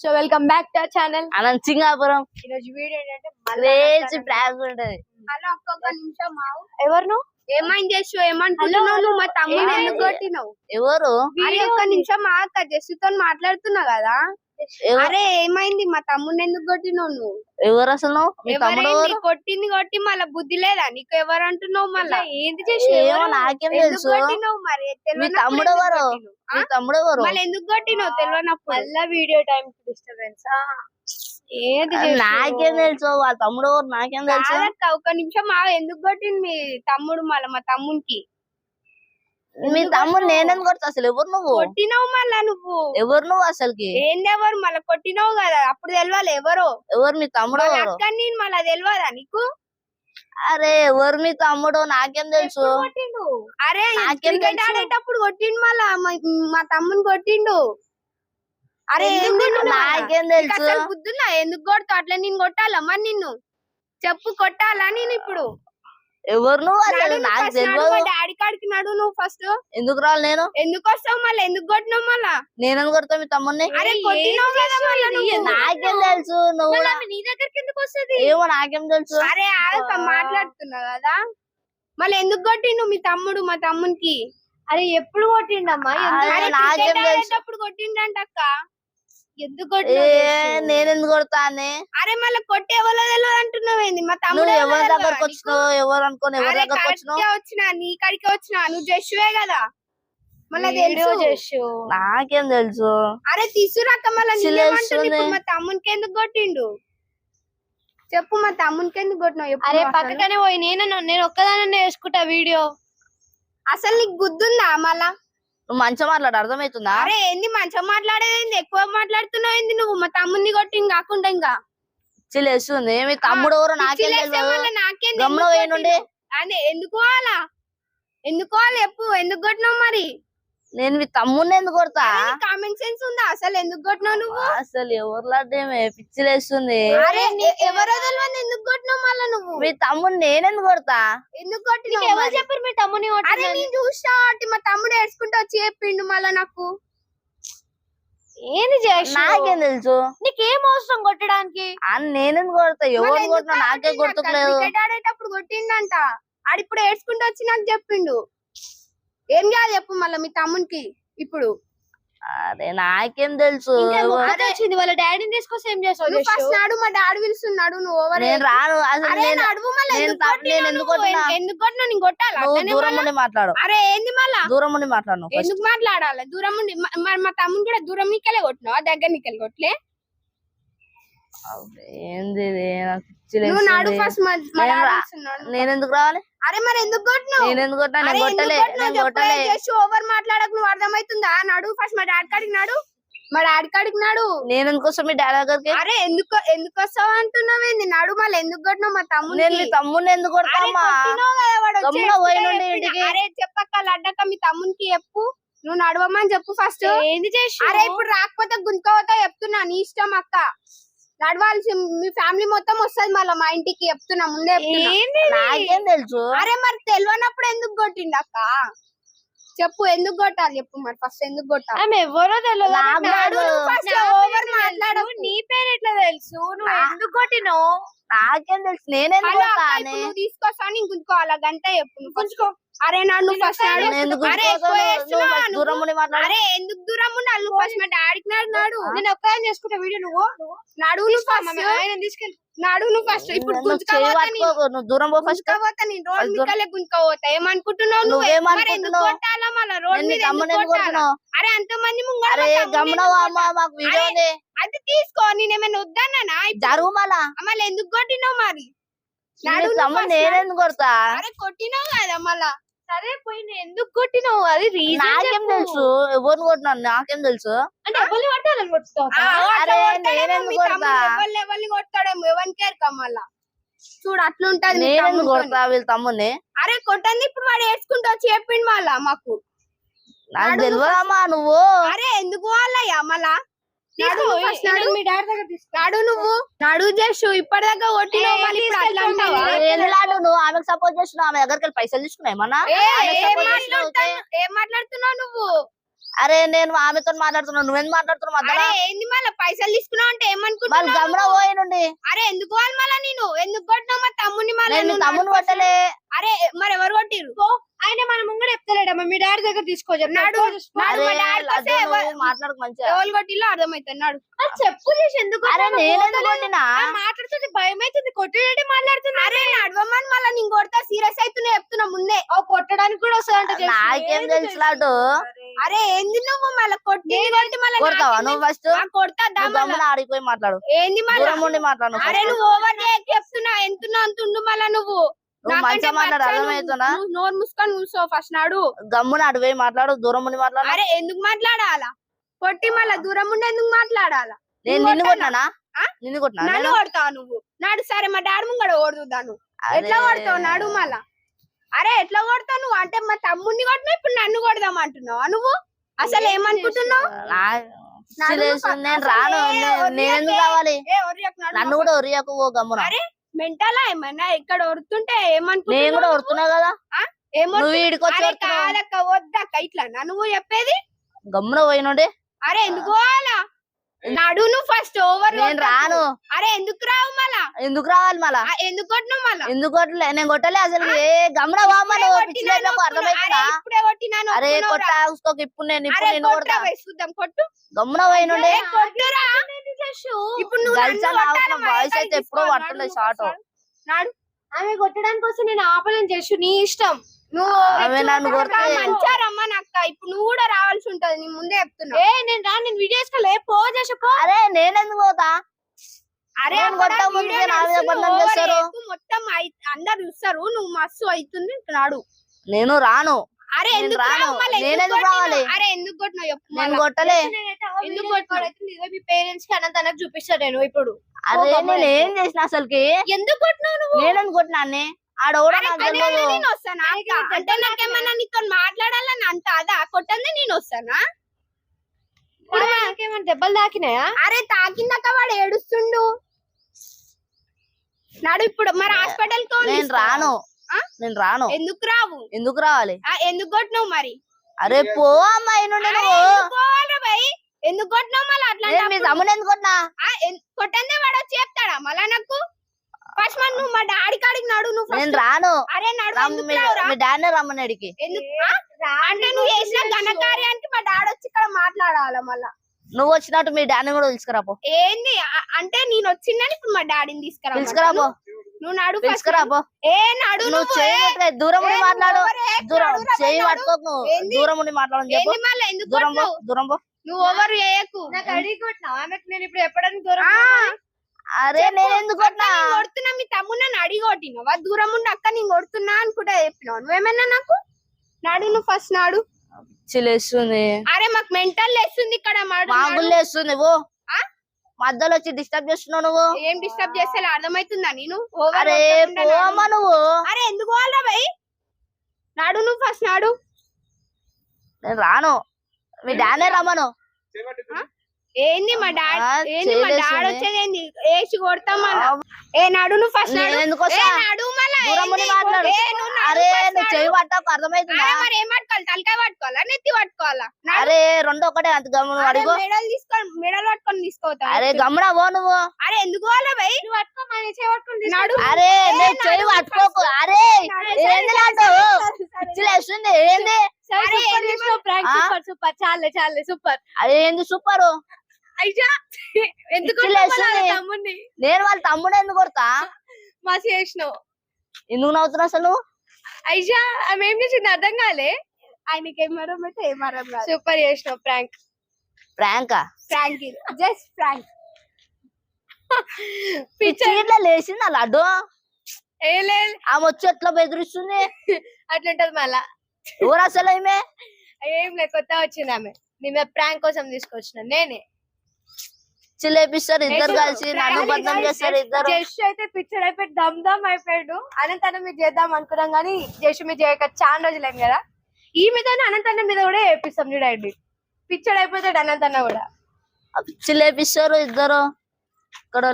So welcome back to channel. Anantha Singapuram. ఈ రోజు video ఏంటంటే క్రేజీ ప్రాంక్ ఉంటది. హలో ఒక్కొక్క నిమిషం ఆగు. ఎవరు ఏమైంది చేసు ఏమనుకుంటున్నావు నువ్వు? మా తమ్ముడు? ఎందుకు కొట్టినావు? ఎవరు? ఒక్క నిమిషం ఆక జస్సుతో మాట్లాడుతున్నా కదా. అరే ఏమైంది? మా తమ్ముడిని ఎందుకు కొట్టినావు నువ్వు? ఎవరు అసలు? నువ్వు? మీ తమ్ముడు ఎవరైంది ఎవరు? కొట్టింది కొట్టి మళ్ళా బుద్ధి లేదా? నీకు ఎవరు అంటున్నావు మళ్ళా? ఏంది చేసి ఏమో నాకేం ఎందుకు తెలుసు. కొట్టినావు మరి? మీ తెలియనప్పుడు తమ్ముడు ఎందుకు ఎవరు? కొట్టినావు? మీ ఆ? తమ్ముడు ఎవరు? మళ్ళీ ఎందుకు కొట్టినావు తెలియనప్పుడు? మళ్ళా వీడియో టైం డిస్టర్బెన్స్. ఏది నాకేం తెలుసు? వాళ్ళ తమ్ముడు ఎవరు? నాకేం తెలుసు? కాదక్క, ఒక్క నిమిషం. ఎందుకు కొట్టింది మీ తమ్ముడు మళ్ళా? మా తమ్మునికి? మీ తమ్ముడు నేనెందుకు కొడతా అసలు? ఎవరు నువ్వు? కొట్టినావు మళ్ళా నువ్వు? ఎవరు నువ్వు అసలుకి? ఏంది ఎవరు? మళ్ళా కొట్టినావు కదా. అప్పుడు తెలియాలి ఎవరో? ఎవరు మీ తమ్ముడు? వాళ్ళ ఎవరు అక్క నేను మళ్ళా తెలియదా నీకు? అరే ఎవరు మీ తమ్ముడు? నాకేం తెలుసు. అరే నాకేం క్రికెట్? ఆడేటప్పుడు కొట్టిండు మళ్ళా మా- తమ్ముని కొట్టిండు. అరే? నాకేం తెలుసు. బుద్ధుందా? ఎందుకు కొడతావు? అట్లా నేను కొట్టాలా? మరి నిన్ను చెప్పు కొట్టాలా నేను ఇప్పుడు? ఎవరు నువ్వు అసలు? నడు నువ్వు నాకు తెలియదు డాడీ కాడికి నడు నువ్వు ఫస్ట్ ఎందుకు రాలి నేను? ఎందుకు వస్తావు మళ్ళీ? ఎందుకు కొట్టినావు మళ్ళా? నేనెందుకు కొడతా మీ తమ్ముడిని? అరే కొట్టినావు కదా మళ్ళా నువ్వు. నాకేం తెలుసు? నువ్వు నీ దగ్గరికి ఎందుకు వస్తుంది? ఏమో నాకేం తెలుసు. అరే ఆగక మాట్లాడుతున్నా కదా. మళ్ళీ ఎందుకు కొట్టిండు మీ తమ్ముడు మా తమ్మునికి? అరే ఎప్పుడు కొట్టిండమ్మా? నాకేం తెలుసు? కొట్టిండంట అక్క ఎందుకు ఏ కొట్టిండు నేనెందుకు కొడతా అని అరే మళ్ళీ కొట్టే ఎవరో తెలియదు అంటున్నావేంది మా తమ్ముడు ఎవరో దగ్గరకు? వచ్చినావు ఎవరు అనుకోని ఎవరి దగ్గరకు వచ్చినావు? వచ్చినా నీ కాడికే వచ్చినా నువ్వు జస్సువే కదా? మళ్ళీ తెలుసు. నాకేం తెలుసు. అరే తీసుకురాక మళ్ళీ మా తమ్మునికి ఎందుకు కొట్టిండు? చెప్పు మా తమ్మునికి ఎందుకు కొట్టినావు? అరే. పక్కనే పోయి నేను నేను ఒక్కదానే వేసుకుంటా వీడియో. అసలు నీకు గుద్దుందా మళ్ళా? నువ్వు మంచిగా మాట్లాడు అర్థమవుతుందా? అరే ఏంది మంచిగా మాట్లాడేది? ఎక్కువ మాట్లాడుతున్నావు ఏంది నువ్వు? మా తమ్ముని కొట్టి ఇంకా కాకుండా ఇంకా. చిల్లేస్తుంది మీ తమ్ముడు ఎవరు? నాకేం నాకేం గమ్మున ఎందుకు పోయినుండే. కొట్టినావు? అదే ఎందుకు పోవాలా? ఎందుకు పోవాలి? చెప్పు ఎందుకు కొట్టినావు మరి? నేను మీ తమ్ముడిని ఎందుకు కొడతా? కామన్ సెన్స్ ఉందా? అసలు ఎందుకు కొట్టినావు నువ్వు? అసలు ఎవరు లాంటిమే పిచ్చిలేస్తుంది ఎవరో తెలియదు ఎందుకు కొట్టినావు మళ్ళా నువ్వు? మీ తమ్ముడిని నేనెందుకు కొడతా? ఎందుకు కొట్టినావు ఎవరు? చెప్పారు మీ తమ్ముని అరే కొట్టిందని? నేను చూసా మా తమ్ముడు ఏడ్చుకుంటూ వచ్చి చెప్పిండు మళ్ళా నాకు. ఏంది చేసు నాకేం తెలుసు? నీకేం అవసరం కొట్టడానికి? అని నేనెందుకు కొడతా? ఎవరు కొట్టినా నాకే క్రికెట్ ఆడేటప్పుడు కొట్టిండంట. ఆడిప్పుడు ఏడ్చుకుంటూ వచ్చి నాకు చెప్పిండు. ఏం చేయాలి చెప్పు మళ్ళా మీ తమ్మునికి ఇప్పుడు. అరే నాకేం తెలుసు. వచ్చింది వాళ్ళ డాడీని ఏం? ఫస్ట్ నాడు మా డాడీ పిలుస్తున్నాడు నువ్వు ఓవర్ నేను రాను అసలు అరే నేను నడువు మళ్ళీ నేను ఎందుకు నేను ఎందుకు? కొట్టినా? కొట్టాలా? దూరం మాట్లాడు. అరే ఏంది మళ్ళా? దూరం ఉండి మాట్లాడు. ఎందుకు మాట్లాడాలి? దూరం ఉండి మ- మరి మా తమ్ముడు కూడా దూరం నీకెళ్ళే కొట్టినావా? దగ్గర నీకెళ్ళి కొట్టలే ఏంది నేను ఎందుకు రావాలి? అరే మరి ఎందుకు కొట్టినావు? నేను ఎందుకు కొట్టినా? అరే నేను ఎందుకు కొట్టలే కొట్టినావు? నేను చెప్పు, కొట్టలే. జస్ట్ ఓవర్ మాట్లాడకు నువ్వు అర్థమవుతుందా? నడు ఫస్ట్ మా డాడీ కాడికి నాడు. మా డాడీ కాడికి నాడు. నేను ఎందుకు వస్తా మీ డాడీ దగ్గరికి? అరే ఎందుకు ఎందుకు వస్తావు అంటున్నావేంది నడు మళ్ళీ ఎందుకు కొట్టినావు మా నేను తమ్ముడికి మీ తమ్ముడిని ఎందుకు. అరే చెప్పక్క లడ్డక్క మీ తమ్మునికి చెప్పు. నువ్వు నడవమని చెప్పు ఫస్ట్. ఏంది చేసు అరే ఇప్పుడు రాకపోతే గుంజుకోవతో చెప్తున్నా నీ ఇష్టం అక్క. నడవాల్సి మీ ఫ్యామిలీ మొత్తం వస్తది మళ్ళీ మా ఇంటికి చెప్తున్నా ముందే చెప్తున్నా. నాకేం తెలుసు? అరే మరి తెలియనప్పుడు ఎందుకు కొట్టిండు అక్క? చెప్పు ఎందుకు కొట్టాలి చెప్పు మరి ఫస్ట్ ఎందుకు కొట్టాలి? ఆమె ఎవరో తెలియదు నాకు. నువ్వు first నా over పేరు తెలుసు. నీ పేరు ఎట్లా తెలుసు? నువ్వు నా- ఎందుకు కొట్టినావు? నాకేం తెలుసు. హలో అక్క, అని ఇప్పుడు నువ్వు తీసుకొస్తా నేను గుంజుకోవాలా గంట చెప్పు. నువ్వు. అరే నాడు నువ్వు ఫస్ట్ నాడు నేను అరే ఎక్కువ? నువ్వు? దూరం ఉండి మాట్లాడు. అరే ఎందుకు దూరం ఉండాలి నువ్వు ఫస్ట్ మా డాడీకి నాడు. నాడు నేను ఒక్కదాన్ని చేసుకుంటా వీడియో నువ్వు. నాడు నువ్వు ఫస్ట్ ఆయన తీసుకెళ్ళి నాడు నువ్వు ఫస్ట్ ఇప్పుడు నువ్వు నేను. దూరం పో ఫస్ట్ నేను. రోడ్ గుంజుకోవద్దా ఏమనుకుంటున్నావు నువ్వు? అనుకుంటున్నావు? కొట్టాలా మళ్ళా? రోడ్ నేను మీద అరే అంతమంది ముంగడ అరే మా తమ్ముని గమన ఎందుకు అమ్మ కొట్టాలా? మాకు వీడియో అది తీసుకో నేనేమైనా వద్దన్నా జరుగు మళ్ళా. మళ్ళీ ఎందుకు కొట్టినావు మరి? నాడు నేనెందుకు కొడతా? అరే కొట్టినావు కదా మళ్ళా. సరే పోయి నేను ఎందుకు కొట్టినావు అది నాకేం. తెలుసు? ఎవరిని కొట్టినాను నాకేం తెలుసు? అంటే ఎవరిని పడితే వాళ్ళని కొట్టుతావా? ఆ, అట్లా అరే, కొడతాడేమో నేనెందుకు మీ కొడతా? తమ్ముడు ఎవరిని ఎరక మళ్ళా? చూడు అట్లుంటది తమ్ముడితోని. కొడతా వీళ్ళ తమ్ముడిని? అరే కొట్టండి ఇప్పుడు వాడు ఏడ్చుకుంటూ వచ్చి చెప్పిండు మళ్ళా మాకు. నాకు నాడు తెలియదమ్మా నువ్వు? అరే ఎందుకు వాళ్ళయ్యా మళ్ళా? నాడు నువ్వు నాడు. నువ్వు చేసు ఇప్పటిదాకా కొట్టినావు మళ్ళీ ఇప్పుడు అట్లా? అంటావా? నువ్వు ఆమెకు సపోర్ట్ చేస్తున్నావు ఆమె దగ్గరికి వెళ్ళి పైసలు తీసుకున్నావు ఏమన్నా? ఏ, మాట్లాడుతున్నావు? నువ్వు? అరే నేను ఆమెతో మాట్లాడుతున్నాను నువ్వెందుకు మాట్లాడుతున్నావు మధ్యలో? ఏంది మళ్ళీ? పైసలు తీసుకున్నావు అంటే ఏమనుకుంటున్నావు గమన నువ్వు? పోయి నుండి. అరే ఎందుకు వాళ్ళు మళ్ళా నేను? ఎందుకు కొట్టినావు మా తమ్ముని మళ్ళీ నువ్వు తమ్ముని కొట్టలే. అరే మరి ఎవరు కొట్టిరు ఆయన మన ముంగడ చెప్తలేడమ్మా. మీ డాడీ దగ్గర తీసుకోవచ్చు నాడు మాట్లాడకు మంచిగా. ఎవరు నాడు. చెప్పు చేసి ఎందుకు మాట్లాడుతుంటే భయం అవుతుంది కొట్టేటట్టు మాట్లాడుతున్నా అరే నడవమని మళ్ళీ నేను కొడతా. సీరియస్ అవుతున్నా చెప్తున్నా ముందే. ఓ కొట్టడానికి కూడా వస్తుందంట నాకేం తెలుసు అరే ఏంది నువ్వు మళ్ళీ కొట్టి కొట్టి మళ్ళీ కొడతావా? నువ్వు ఫస్ట్ కొడతా ఆడిపోయి మాట్లాడు. ఏంది మళ్ళీ? మాట్లాడు అరే. నువ్వు ఓవర్ చెప్తున్నా. ఎంతున్నా అంతుండు మళ్ళా నువ్వు. నోరు మూసుకొని కూర్చో ఫస్ట్ నాడు. గమ్మున అడిపోయి మాట్లాడు దూరం ఉండి మాట్లాడు. అరే ఎందుకు మాట్లాడాలా? కొట్టి మళ్ళా దూరం ఉండి ఎందుకు మాట్లాడాలా? నేను నిన్ను ఆ? నిన్ను కొట్టినా నన్ను కొడతావు నువ్వు? నాడు సరే మా డాడీ ముంగడ ఓడుదాను ఎట్లా కొడతావు నాడు మళ్ళా? అరే ఎట్లా కొడతావు నువ్వు? అంటే మా తమ్ముడిని కొట్టినా ఇప్పుడు నన్ను కొడదాం అంటున్నావా నువ్వు? అసలు ఏమనుకుంటున్నావు? నేను రాను. నేను ఎందుకు కావాలి నన్ను కూడా ఒరియకు ఓ గమ్మున. మెంటలా ఏమన్నా ఇక్కడ ఒరుతుంటే నేను కూడా కదా. కాదక్క వద్దక్క ఇట్లా. నువ్వు చెప్పేది? గమ్మున పోయినుండి. అరే ఎందుకు పోవాలా? నడు నువ్వు ఫస్ట్ ఓవర్ నేను రాను. అరే ఎందుకు రావు మళ్ళా? ఎందుకు రావాలి మళ్ళా? ఎందుకు కొట్టినావు మళ్ళా? ఎందుకు కొట్టలే? నేను కొట్టలే అసలు. ఏ ఇప్పుడే కొట్టినాను ఒప్పుకున్నా. అర్థమైందా అరే కొట్ట రా. చూసుకోక ఇప్పుడు నేను ఇప్పుడు నేను కొడతా. చూద్దాం కొట్టు. గమ్మున పోయినుండి కొట్టురా. ఇప్పుడు నువ్వు వాయిస్ అయితే ఎప్పుడో. పడుతుండే షార్ట్. నాడు. ఆమె కొట్టడానికి వస్తే నేను ఆపలేను చేసు నీ ఇష్టం. నువ్వు నన్ను అక్క ఇప్పుడు నువ్వు కూడా రావాల్సి ఉంటది నీ ముందే చెప్తున్నా. ఏ నేను రా నేను వీడియో వేసుకోలే పో చేసి పో. అరే నేనెందుకు పోతా? నేను మీద బంధం చేస్తారు. మొత్తం అందరు చూస్తారు నువ్వు మస్తు అవుతుంది నాడు నేను రాను. అరే నేను ఎందుకు రాను. నేను? రావాలి? అరే ఎందుకు చెప్పు నేను మళ్ళా. కొట్టలే. ఎందుకు కొట్టినావు? మీ పేరెంట్స్కి అనంత అన్నకు చూపిస్తా నేను ఇప్పుడు. అరే నేను ఏం చేసిన అసలుకి? ఎందుకు కొట్టినావు నువ్వు? నేనెందుకు కొట్టినా నేను వస్తానా? అంటే నాకేమన్నా నీతో మాట్లాడాలని అంత అదా? కొట్టందే నేను వస్తానా? నాకేమైనా దెబ్బలు తాకినాయా? అరే తాకిందాక వాడు ఏడుస్తుండు. నాడు ఇప్పుడు మరి హాస్పిటల్ నేను రాను. ఆ? నేను రాను. ఎందుకు రావు? ఎందుకు రావాలి? ఆ, ఎందుకు కొట్టినావు మరి? అరే పో అమ్మాయి నుండి అరే, నువ్వు. ఎందుకు కొట్టినావు మళ్ళీ అట్లా ఎందుకు కొట్టినా? కొట్టందే వాడు వచ్చి చెప్తాడా మళ్ళా నాకు? ఫస్ట్ మరి నువ్వు మా డాడీ కాడికి నడు నువ్వు నేను. రాను. అరే నడు ఎందుకు మీ రావురా? మీ డాడీ రమ్మన్నాడికి ఎందుకు? ఆ? అంటే నువ్వు చేసిన ఘనకార్యానికి మా డాడీ వచ్చి ఇక్కడ మాట్లాడాల మళ్ళా? నువ్వు వచ్చినట్టు మీ డాడీ కూడా తీసుకురాపో ఏంది? ఆ- అంటే నేను వచ్చిందని ఇప్పుడు మా డాడీని తీసుకురా తీసుకురాపో నువ్వు నడు first. తీసుకురాపో ఏ నడు నువ్వు నువ్వు చేయి ఏ- పట్టుకో, దూరం ఉండి ఏ, మాట్లాడు. నువ్వు ఎవరే? దూరం నడురా, చేయి నడు. పట్టుకోకు నువ్వు. ఏంది? దూరం ఉండి మాట్లాడని చెప్పు. ఏంది మళ్ళీ? ఎందుకు దూరం పో కొట్టినావు? దూరం పో. నువ్వు ఓవర్ చేయకు? నాకు అడిగి కొట్టినావు? ఆమెకు నేను ఇప్పుడు ఎప్పడానికి దూరం ఆ, అరే. నేను ఎందుకు కొడుతున్నా మీ తమ్ముడు నన్ను అడిగి కొట్టినావా దూరం ఉండి అక్క నేను కొడుతున్నా అనుకుంటా చెప్పినావు. నువ్వేమన్నా నాకు? నాడు నువ్వు ఫస్ట్ నాడు. చిలేస్తుంది అరే మాకు మెంటల్ లేస్తుంది ఇక్కడ మాడు, మాగులు. లేస్తుంది ఆ? మధ్యలో వచ్చి డిస్టర్బ్ చేస్తున్నావు నువ్వు. ఏం డిస్టర్బ్ చేస్తే అర్థమవుతుందా నేను? అరే నువ్వు. అరే ఎందుకు వాళ్ళరా భయ్ నాడు నువ్వు ఫస్ట్ నాడు. నేను రాను. మీ డాడీ రమ్మను. ఏంది మా డాడీ ఏంది మా డాడీ. వచ్చేది ఏంది వేసి కొడతాం మళ్ళా. ఏ నాడు నువ్వు ఫస్ట్ నాడు. ఎందుకు నాడు మళ్ళా. అరే నువ్వు పట్టాకు అర్థమవుతుందా మరి ఏం పట్టుకోవాలి? తలకాయ పట్టుకోవాలా? నెత్తి పట్టుకోవాలా? నాడు. అరే రెండు ఒకటే అంత గమ్మున అరే అడిగో. మెడల్ తీసుకొని మెడల్ పట్టుకొని తీసుకోవతా అరే గమ్మున పో నువ్వు. అరే ఎందుకు వాళ్ళ భయ్ నువ్వు పట్టుకో మా చేయి పట్టుకొని నాడు. అరే నేను పట్టుకోకు ఏంది ఏంది? Super super. చాలే చాలే సూపర్. అరే ఏంది సూపర్? ఎందుకు తమ్ముడిని. నేను వాళ్ళ తమ్ముడు ఎందుకు కొడతా? మా చేసినావు. ఎందుకు నవ్వుతున్నావు అసలు? అయ్యా! ఆమె ఏం చేసింది అర్థం కాలే? ఆయనకి ఏం మరం అయితే ఏం మరం కాదు. సూపర్ చేసినావు ప్రాంక్. ప్రాంకా? ఫ్రాంక్ జస్ట్ ఫ్రాంక్ పిచ్చిట్లో లేచింది ఏ లేదు ఆమె వచ్చి ఎట్లా బెదిరిస్తుంది? అట్లుంటది మళ్ళా. ఎవరు అసలు ఏం లేదు కొత్త వచ్చింది ఆమె. నేను ప్రాంక్ కోసం తీసుకొచ్చిన. నేనే. చిలేపిస్తారు ఇద్దరు కలిసి నన్ను బద్దం చేస్తారు ఇద్దరు. జస్ట్ అయితే పిచ్చర్ అయిపోయి దమ్ దమ్ అయిపోయాడు. అనంతనం మీద చేద్దాం అనుకున్నాం కానీ జస్ట్ మీద చేయక చాలా రోజులేం కదా. ఈ మీద అనంతన్న మీద కూడా వేపిస్తాం చూడండి. పిచ్చర్ అయిపోతాడు అనంతన్న కూడా. చిలేపిస్తారు ఇద్దరు. ఇక్కడ